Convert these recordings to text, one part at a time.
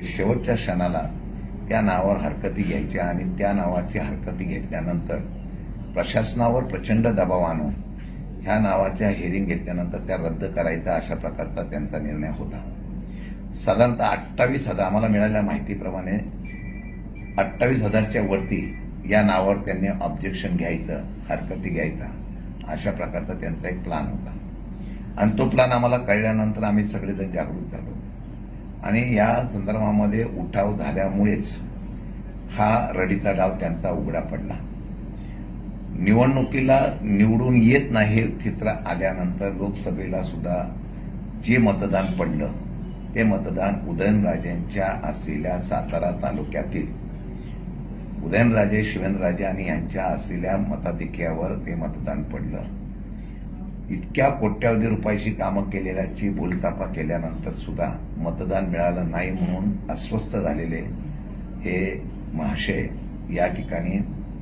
शेवटच्या क्षणाला त्या नावावर हरकती घ्यायच्या आणि त्या नावाची हरकती घेतल्यानंतर प्रशासनावर प्रचंड दबाव आणून ह्या नावाच्या हेरिंग घेतल्यानंतर त्या रद्द करायचा अशा प्रकारचा त्यांचा निर्णय होता. साधारणतः अठ्ठावीस हजार आम्हाला मिळालेल्या माहितीप्रमाणे अठ्ठावीस हजारच्या वरती या नावावर त्यांनी ऑब्जेक्शन घ्यायचं हरकती घ्यायचा अशा प्रकारचा त्यांचा एक प्लान होता. आणि तो प्लान आम्हाला कळल्यानंतर आम्ही सगळेजण जागृत झालो. आणि या संदर्भामध्ये उठाव झाल्यामुळेच हा रडीचा डाव त्यांचा उघडा पडला. निवडणुकीला निवडून येत नाही चित्र आल्यानंतर लोकसभेला सुद्धा जे मतदान पडलं ते मतदान उदयनराजेंच्या असलेल्या सातारा तालुक्यातील उदयनराजे शिवेनराजे आणि यांच्या असलेल्या मताधिक्यावर ते मतदान पडलं. इतक्या कोट्यावधी रुपयाची कामं केलेल्याची बोलतापा केल्यानंतर सुद्धा मतदान मिळालं नाही म्हणून अस्वस्थ झालेले हे महाशय या ठिकाणी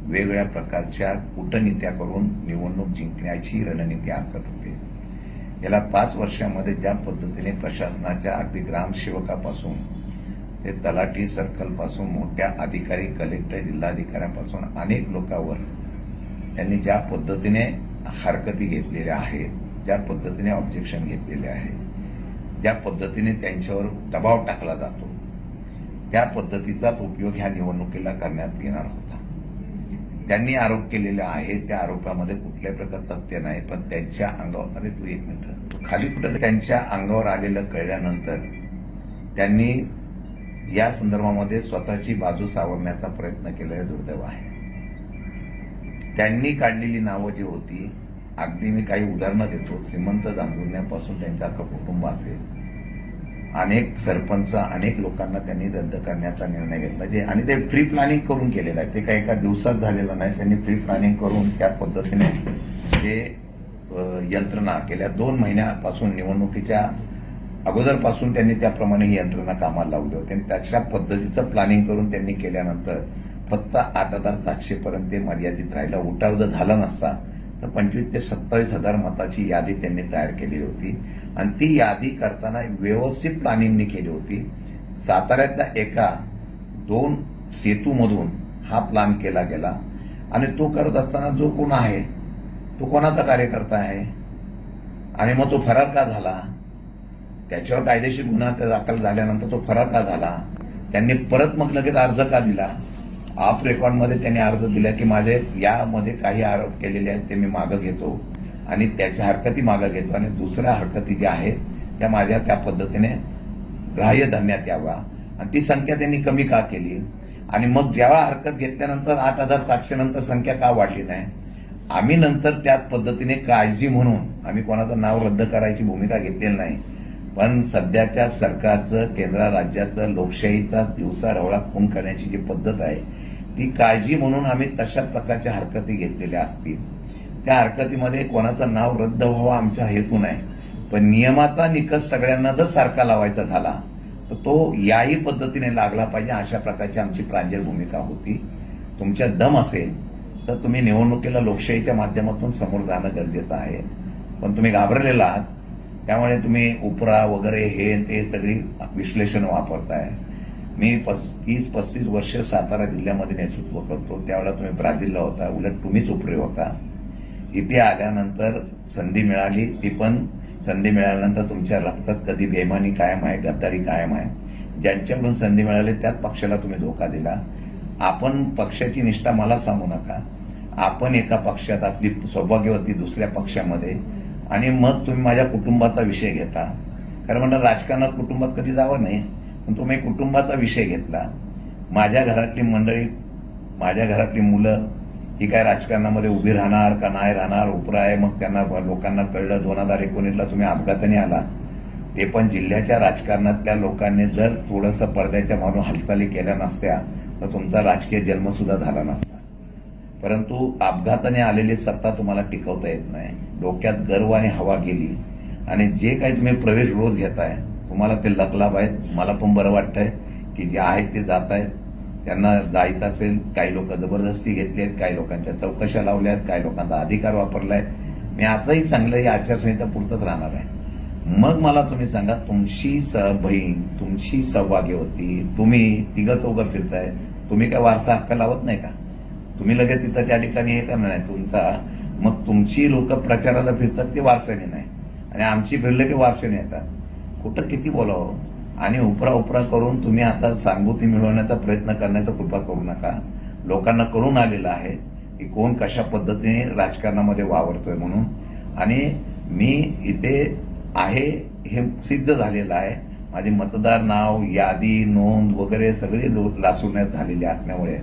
वेगवेगळ्या प्रकारच्या कूटनीत्या करून निवडणूक जिंकण्याची रणनीती आखत होते. गेल्या पाच वर्षामध्ये ज्या पद्धतीने प्रशासनाच्या अगदी ग्रामसेवकापासून ते तलाठी सर्कलपासून मोठ्या अधिकारी कलेक्टर जिल्हाधिकाऱ्यांपासून अनेक लोकांवर त्यांनी ज्या पद्धतीने हरकती घेतलेल्या आहेत ज्या पद्धतीने ऑब्जेक्शन घेतलेले आहे ज्या पद्धतीने त्यांच्यावर दबाव टाकला जातो त्या पद्धतीचाच उपयोग ह्या निवडणुकीला करण्यात येणार होता. त्यांनी आरोप केलेले आहे त्या आरोपामध्ये कुठल्याही प्रकार तथ्य नाही पण त्यांच्या अंगावर अरे तू एक मिनिट खाली कुठं त्यांच्या अंगावर आलेलं कळल्यानंतर त्यांनी या संदर्भामध्ये स्वतःची बाजू सावरण्याचा प्रयत्न केलेला दुर्दैव आहे. त्यांनी काढलेली नावं जी होती अगदी मी काही उदाहरणं देतो. श्रीमंत जांभुर्ण्यापासून त्यांचा अख्खं कुटुंब असेल. अनेक सरपंच अनेक लोकांना त्यांनी रद्द करण्याचा निर्णय घेतला. जे आणि ते प्री प्लॅनिंग करून केलेलं आहे. ते काही एका दिवसात झालेलं नाही. त्यांनी प्री प्लॅनिंग करून त्या पद्धतीने ते यंत्रणा गेल्या दोन महिन्यापासून निवडणुकीच्या अगोदरपासून त्यांनी त्याप्रमाणे ही यंत्रणा कामाला लावली होती. आणि त्याच्या पद्धतीचं प्लॅनिंग करून त्यांनी केल्यानंतर फक्त आठ हजार सातशे पर्यंत ते मर्यादित राहिलं. उठाव जर झाला नसता तर पंचवीस ते सत्तावीस हजार मताची यादी त्यांनी तयार केलेली होती. आणि ती यादी करताना व्यवस्थित प्लॅनिंगनी केली होती. साताऱ्यातल्या एका दोन सेतूमधून हा प्लान केला गेला. आणि तो करत असताना जो कोण आहे तो कोणाचा कार्यकर्ता आहे? आणि मग तो फरार का झाला? त्याच्यावर कायदेशीर गुन्हा दाखल झाल्यानंतर तो फरार का झाला? त्यांनी परत मग लगेच अर्ज का दिला? ऑफ रेकॉर्डमध्ये त्यांनी अर्ज दिला की माझे यामध्ये काही आरोप केलेले आहेत ते मी मागं घेतो. आणि त्याच्या हरकती मागं घेतो. आणि दुसऱ्या हरकती ज्या आहेत त्या माझ्या त्या पद्धतीने ग्राह्य धरण्यात यावा आणि ती संख्या त्यांनी कमी का केली? आणि मग जेव्हा हरकत घेतल्यानंतर आठ हजार सातशे नंतर संख्या का वाढली नाही? आम्ही नंतर त्याच पद्धतीने काळजी म्हणून आम्ही कोणाचं नाव रद्द करायची भूमिका घेतलेली नाही. पण सध्याच्या सरकारचं केंद्र राज्यातलं लोकशाहीचा दिवसा रवळा खून करण्याची जी पद्धत आहे ती काळजी म्हणून आम्ही तशाच प्रकारच्या हरकती घेतलेल्या असतील. त्या हरकतीमध्ये कोणाचं नाव रद्द व्हावं आमचा हेतू नाही पण नियमाचा निकष सगळ्यांना जर सारखा लावायचा झाला तर तो याही पद्धतीने लागला पाहिजे अशा प्रकारची आमची प्रांजळ भूमिका होती. तुमच्या दम असेल तर तुम्ही निवडणुकीला लोकशाहीच्या माध्यमातून समोर जाणं गरजेचं आहे. पण तुम्ही घाबरलेला आहात त्यामुळे तुम्ही उपरा वगैरे हे ते सगळी विश्लेषण वापरताय. मी पस्तीस पस्तीस वर्ष सातारा जिल्ह्यामध्ये नेतृत्व करतो. त्यावेळेला तुम्ही ब्राझीलला होता. उलट तुम्हीच उपरे होता. इथे आल्यानंतर संधी मिळाली. ती पण संधी मिळाल्यानंतर तुमच्या रक्तात कधी बेमानी कायम आहे गद्दारी कायम आहे. ज्यांच्याकडून संधी मिळाली त्याच पक्षाला तुम्ही धोका दिला. आपण पक्षाची निष्ठा मला सांगू नका. आपण एका पक्षात आपली सौभाग्यवती दुसऱ्या पक्षामध्ये. आणि मग तुम्ही माझ्या कुटुंबाचा विषय घेता. कारण म्हणलं राजकारणात कुटुंबात कधी जावं नाही. तुम्ही कुटुंबाचा विषय घेतला. माझ्या घरातली मंडळी माझ्या घरातली मुलं ही काय राजकारणामध्ये उभी राहणार का नाही राहणार उपरा आहे मग त्यांना लोकांना कळलं दोन हजार एकोणीसला तुम्ही अपघाताने आला. ते पण जिल्ह्याच्या राजकारणातल्या लोकांनी जर थोडंसं पडद्याच्या मारून हालचाली केल्या नसत्या तर तुमचा राजकीय जन्म सुद्धा झाला नसता. परंतु अपघाताने आलेली सत्ता तुम्हाला टिकवता येत नाही. डोक्यात गर्व आणि हवा गेली. आणि जे काही तुम्ही प्रवेश रोज घेताय तुम्हाला ते लकलाभ आहेत मला पण बरं वाटतंय की जे आहेत ते जात आहेत. त्यांना जायचं असेल काही लोक जबरदस्ती घेतली आहेत काही लोकांच्या चौकशा लावल्या आहेत काही लोकांचा अधिकार वापरलाय. मी आताही चांगलं ही आचारसंहिता पुरतच राहणार आहे. मग मला तुम्ही सांगा तुमची स बहीण तुमची होती तुम्ही तिघं चौघं फिरताय तुम्ही काय वारसा हक्क लावत नाही का? तुम्ही लगेच तिथं त्या ठिकाणी हे करणार नाही तुमचा. मग तुमची लोक प्रचाराला फिरतात ते वारसाने नाही. आणि आमची फिरलं की वारसाने येतात. कुठं किती बोलावं? आणि उपरा उपरा करून तुम्ही आता सांगूती मिळवण्याचा प्रयत्न करण्याचा कृपा करू नका. लोकांना कळून आलेलं आहे की कोण कशा पद्धतीने राजकारणामध्ये वावरतोय म्हणून. आणि मी इथे आहे हे सिद्ध झालेलं आहे. माझे मतदार नाव यादी नोंद वगैरे सगळी लो- झालेली असल्यामुळे.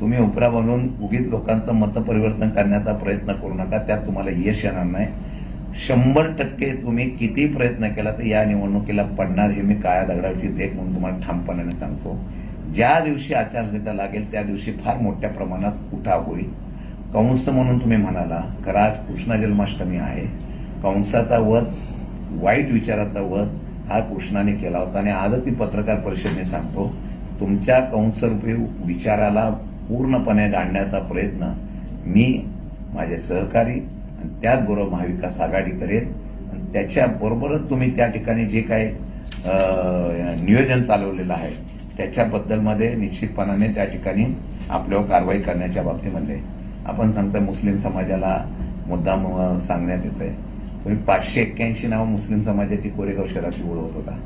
तुम्ही उपरा बनवून उगीच लोकांचं मतपरिवर्तन करण्याचा प्रयत्न करू नका. त्यात तुम्हाला यश येणार नाही. शंभर टक्के तुम्ही किती प्रयत्न केला तर या निवडणुकीला पडणार हे मी काळ्या दगडाची देख म्हणून तुम्हाला ठामपणाने सांगतो. ज्या दिवशी आचारसंहिता लागेल त्या दिवशी फार मोठ्या प्रमाणात उठाव होईल. कंस म्हणून तुम्ही म्हणाला खरं आज कृष्ण जन्माष्टमी आहे. कंसाचा वध वाईट विचाराचा वध हा कृष्णाने केला होता. आणि आजच ती पत्रकार परिषदेने सांगतो तुमच्या कंसरूपी विचाराला पूर्णपणे गाडण्याचा प्रयत्न मी माझे सहकारी आणि त्याचबरोबर महाविकास आघाडी करेल. आणि त्याच्याबरोबरच तुम्ही त्या ठिकाणी जे काही नियोजन चालवलेलं आहे त्याच्याबद्दलमध्ये निश्चितपणाने त्या ठिकाणी आपल्यावर कारवाई करण्याच्या बाबतीमध्ये आपण सांगता मुस्लिम समाजाला मुद्दाम सांगण्यात येत आहे तुम्ही पाचशे एक्क्याऐंशी नावं मुस्लिम समाजाची कोरेगाव शहराची ओळखत होता.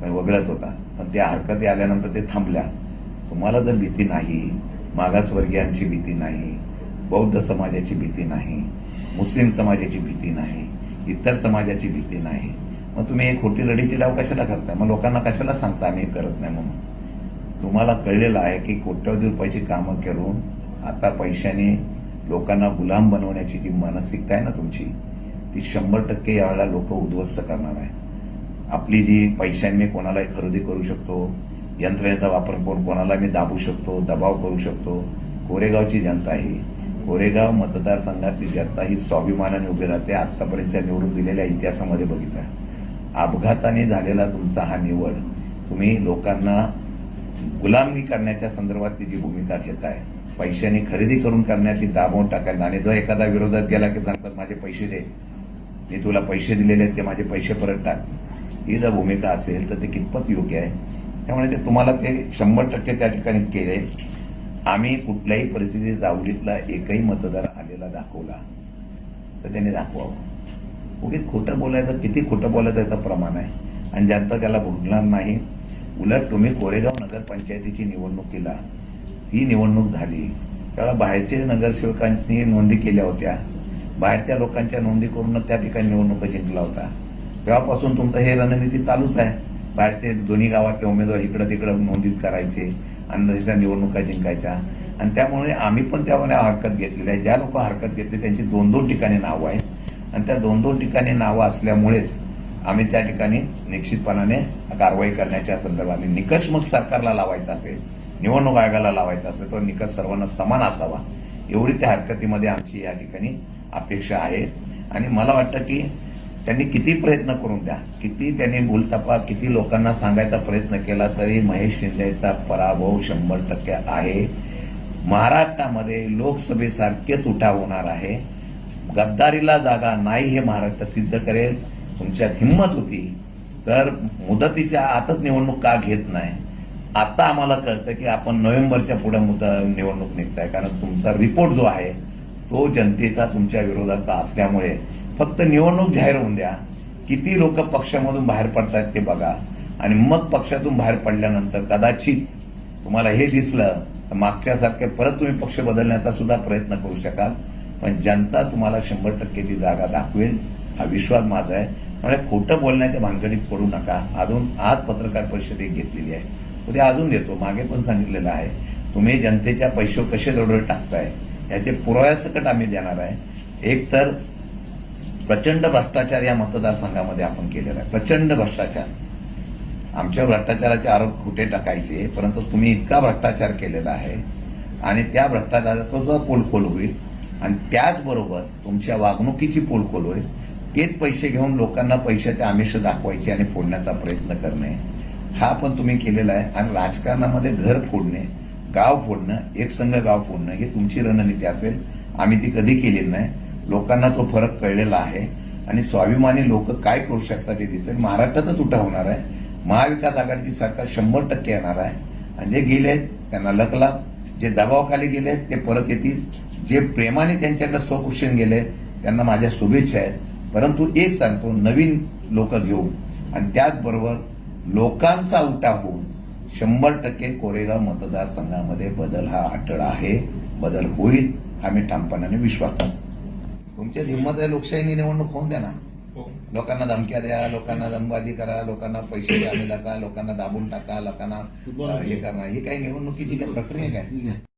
म्हणजे वगळत होता. पण त्या हरकती आल्यानंतर ते थांबल्या. तुम्हाला जर भीती नाही मागासवर्गीयांची भीती नाही बौद्ध समाजाची भीती नाही मुस्लिम समाजाची भीती नाही इतर समाजाची भीती नाही. मग तुम्ही एक खोटी लढीची डाव कशाला करताय? मग लोकांना कशाला सांगता आम्ही हे करत नाही म्हणून? तुम्हाला कळलेलं आहे की कोट्यवधी रुपयाची कामं करून आता पैशाने लोकांना गुलाम बनवण्याची जी मानसिकता आहे ना तुमची ती शंभर टक्के यावेळेला लोक उद्ध्वस्त करणार आहे आपली जी पैशांनी कोणालाही खरेदी करू शकतो यंत्रणेचा वापर करून कोणाला मी दाबू शकतो दबाव करू शकतो कोरेगावची जनता ही कोरेगाव मतदारसंघातली जनता ही स्वाभिमानाने उभी राहते. आतापर्यंत निवडून दिलेल्या इतिहासामध्ये बघितलं. अपघाताने झालेला तुमचा हा निवड तुम्ही लोकांना गुलामी करण्याच्या संदर्भातली जी भूमिका घेताय पैशाने खरेदी करून करण्याची दाबवून टाकायला आणि जर एखादा विरोधात गेला की सांगतात माझे पैसे दे. मी तुला पैसे दिलेले आहेत ते माझे पैसे परत टाक. ही जर भूमिका असेल तर ते कितपत योग्य आहे? त्यामुळे ते तुम्हाला ते शंभर टक्के त्या ठिकाणी केले. आम्ही कुठल्याही परिस्थितीत जावलीतला एकही मतदार आलेला दाखवला तर त्याने दाखवावं. उगीच खोटं बोलायचं किती खोटं बोलायचं याचं प्रमाण आहे. आणि जनता त्याला भुलणार नाही उलट तुम्ही कोरेगाव नगरपंचायतीची निवडणूक केला. ही निवडणूक झाली. त्याला बाहेरचे नगरसेवकांनी नोंदी केल्या होत्या. बाहेरच्या लोकांच्या नोंदी करूनच त्या ठिकाणी निवडणुका जिंकला होता. तेव्हापासून तुमचं हे रणनीती चालूच आहे. बाहेरचे दोन्ही गावातले उमेदवार इकडं तिकडं नोंदीत करायचे. आणि निवडणुका जिंकायच्या. आणि त्यामुळे आम्ही पण त्यामध्ये हरकत घेतलेली आहे. ज्या लोक हरकत घेतली त्यांची दोन दोन ठिकाणी नावं आहेत. आणि त्या दोन दोन ठिकाणी नावं असल्यामुळेच आम्ही त्या ठिकाणी निश्चितपणाने कारवाई करण्याच्या संदर्भाने निकष मग सरकारला लावायचा असेल निवडणूक आयोगाला लावायचा असेल तो निकष सर्वांना समान असावा. एवढी त्या हरकतीमध्ये आमची या ठिकाणी अपेक्षा आहे. आणि मला वाटतं की त्यांनी किती प्रयत्न करून द्या. किती त्यांनी बोलतापा किती लोकांना सांगायचा प्रयत्न केला तरी महेश शिंदेचा पराभव शंभर टक्के आहे. महाराष्ट्रामध्ये लोकसभेसारखेच उठाव होणार आहे. गद्दारीला जागा नाही हे महाराष्ट्र सिद्ध करेल. तुमच्यात हिंमत होती. तर मुदतीच्या आतच निवडणूक का घेत नाही? आता आम्हाला कळतं की आपण नोव्हेंबरच्या पुढे मुदत निवडणूक निघताय. कारण तुमचा रिपोर्ट जो आहे तो जनतेचा तुमच्या विरोधात असल्यामुळे फक्त निवडणूक जाहीर होऊन द्या. किती लोक पक्षामधून बाहेर पडतायत ते बघा. आणि मग पक्षातून बाहेर पडल्यानंतर कदाचित तुम्हाला हे दिसलं तर मागच्यासारखे परत तुम्ही पक्ष बदलण्याचा सुद्धा प्रयत्न करू शकाल. पण जनता तुम्हाला शंभर टक्के ती जागा दाखवेल. हा विश्वास माझा आहे. त्यामुळे खोटं बोलण्याच्या भानगडीत पडू नका. अजून आज पत्रकार परिषद एक घेतलेली आहे. उद्या अजून देतो. मागे पण सांगितलेलं आहे. तुम्ही जनतेच्या पैसे कसे दरडोळे टाकताय? याचे पुराव्यासकट आम्ही देणार आहे. एक तर प्रचंड भ्रष्टाचार या मतदारसंघामध्ये आपण केलेला आहे. प्रचंड भ्रष्टाचार. आमच्या भ्रष्टाचाराचे आरोप कुठे टाकायचे? परंतु तुम्ही इतका भ्रष्टाचार केलेला आहे आणि त्या भ्रष्टाचाराचा जो पोलखोल होईल आणि त्याचबरोबर तुमच्या वागणुकीची पोलखोल होईल तेच पैसे घेऊन लोकांना पैशाचे आमिष दाखवायचे आणि फोडण्याचा प्रयत्न करणे हा पण तुम्ही केलेला आहे. आणि राजकारणामध्ये घर फोडणे गाव फोडणं एक संघ गाव फोडणं ही तुमची रणनीती असेल. आम्ही ती कधी केलेली नाही. लोकांना तो फरक कळलेला आहे. आणि स्वाभिमानी लोक काय करू शकतात ते दिसेल. महाराष्ट्रातच उठा होणार आहे. महाविकास आघाडीची सरकार शंभर टक्के येणार आहे. आणि जे गेले त्यांना लकला. जे दबावाखाली गेले ते परत येतील. जे प्रेमाने त्यांच्याकडे स्वकुशन गेले त्यांना माझ्या शुभेच्छा आहेत. परंतु एक सांगतो नवीन लोक घेऊन. आणि त्याचबरोबर लोकांचा उठा होऊन शंभर टक्के कोरेगाव मतदारसंघामध्ये बदल हा अटळ आहे. बदल होईल हा मी ठामपणाने विश्वास करतो. तुमच्यात हिंमत आहे लोकशाही निवडणूक होऊन द्या ना लोकांना धमक्या द्या लोकांना दमबाजी करा लोकांना पैसे द्यावे लागा लोकांना दाबून टाका लोकांना हे करा. ही काही निवडणुकीची काही प्रक्रिया काय?